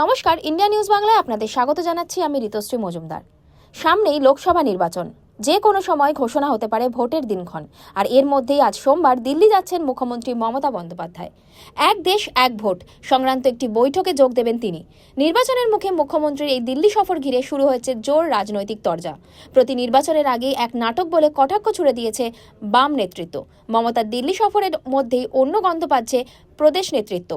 নমস্কার, India news বাংলায় আপনাদের স্বাগত জানাচ্ছি আমি ঋতুশ্রী মজুমদার। সামনেই লোকসভা নির্বাচন, যে কোনো সময় ঘোষণা হতে পারে ভোটের দিনক্ষণ। আর এর মধ্যেই আজ সোমবার দিল্লি যাচ্ছেন মুখ্যমন্ত্রী মমতা বন্দ্যোপাধ্যায়। এক দেশ, এক ভোট, সংক্রান্ত একটি বৈঠকে যোগ দেবেন তিনি। নির্বাচনের মুখে মুখ্যমন্ত্রীর এই দিল্লি সফর ঘিরে শুরু হয়েছে জোর রাজনৈতিক তরজা। প্রতি নির্বাচনের আগেই এক নাটক বলে কটাক্ষ ছুড়ে দিয়েছে বাম নেতৃত্ব। মমতার দিল্লি সফরের মধ্যেই অন্য গন্ধ পাচ্ছে প্রদেশ নেতৃত্ব।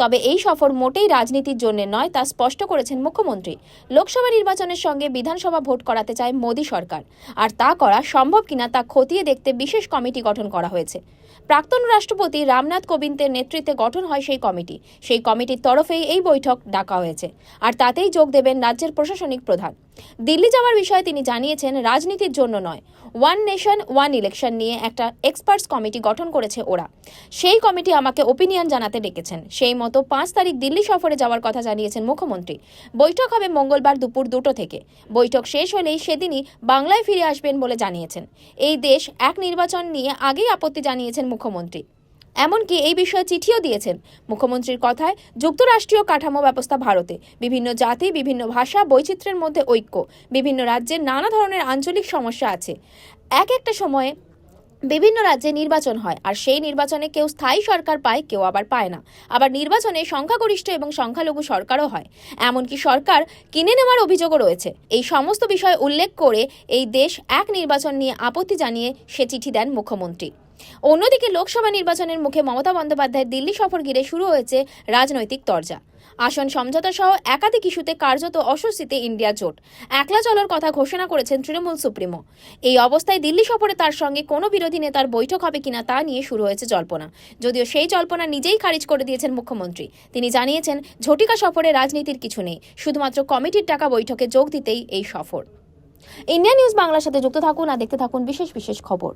তবে এই সফর মোটেই রাজনীতির জন্য নয়, তা স্পষ্ট করেছেন মুখ্যমন্ত্রী। লোকসভা নির্বাচনের সঙ্গে বিধানসভা ভোট করাতে চায় মোদী সরকার। আর তা করা সম্ভব কিনা তা খতিয়ে দেখতে বিশেষ কমিটি গঠন করা হয়েছে। প্রাক্তন রাষ্ট্রপতি রামনাথ কোবিন্দের নেতৃত্বে গঠন হয় সেই কমিটি। সেই কমিটির তরফেই এই বৈঠক ডাকা হয়েছে। আর তাতেই যোগ দেবেন রাজ্যের প্রশাসনিক প্রধান। দিল্লি যাওয়ার বিষয়ে তিনি জানিয়েছেন, রাজনীতির জন্য নয়। ওয়ান নেশন ওয়ান ইলেকশন নিয়ে একটা এক্সপার্টস কমিটি গঠন করেছে ওরা। সেই কমিটি আমাকে ওপিনিয়ন জানাতে ডেকেছেন। সেই মতো পাঁচ তারিখ দিল্লি সফরে যাওয়ার কথা জানিয়েছেন মুখ্যমন্ত্রী। বৈঠক হবে মঙ্গলবার দুপুর দুটো থেকে। বৈঠক শেষ হলেই সেদিনই বাংলায় ফিরে আসবেন বলে জানিয়েছেন। এই দেশ এক নির্বাচন নিয়ে আগেই আপত্তি জানিয়েছেন মুখ্যমন্ত্রী। এমনকি এই বিষয়ে চিঠিও দিয়েছেন। মুখ্যমন্ত্রীর কথায় যুক্তরাষ্ট্রীয় কাঠামো ব্যবস্থা ভারতে। বিভিন্ন জাতি, বিভিন্ন ভাষা, বৈচিত্র্যের মধ্যে ঐক্য। বিভিন্ন রাজ্যের নানা ধরনের আঞ্চলিক সমস্যা আছে। এক একটা সময়ে বিভিন্ন রাজ্যে নির্বাচন হয়, আর সেই নির্বাচনে কেউ স্থায়ী সরকার পায়, কেউ আবার পায় না। আবার নির্বাচনে সংখ্যাগরিষ্ঠ এবং সংখ্যালঘু সরকারও হয়। এমনকি সরকার কিনে নেওয়ার অভিযোগও রয়েছে। এই সমস্ত বিষয় উল্লেখ করে এই দেশ এক নির্বাচন নিয়ে আপত্তি জানিয়ে সে চিঠি দেন মুখ্যমন্ত্রী। অন্যদিকে লোকসভা নির্বাচনের মুখে মমতা বন্দ্যোপাধ্যায়ের দিল্লি সফর ঘিরে শুরু হয়েছে রাজনৈতিক তরজা। আসন সমঝোতা সহ একাধিক ইস্যুতে কার্যত অস্বস্তিতে ইন্ডিয়া জোট। একলা চলার কথা ঘোষণা করেছেন তৃণমূল সুপ্রিমো। এই অবস্থায় দিল্লি সফরে তার সঙ্গে কোনো বিরোধী নেতার বৈঠক হবে কিনা তা নিয়ে শুরু হয়েছে জল্পনা। যদিও সেই জল্পনা নিজেই খারিজ করে দিয়েছেন মুখ্যমন্ত্রী। তিনি জানিয়েছেন, ঝটিকা সফরে রাজনীতির কিছু নেই। শুধুমাত্র কমিটির টাকা বৈঠকে যোগ দিতেই এই সফর। ইন্ডিয়া নিউজ বাংলার সাথে যুক্ত থাকুন আর দেখতে থাকুন বিশেষ বিশেষ খবর।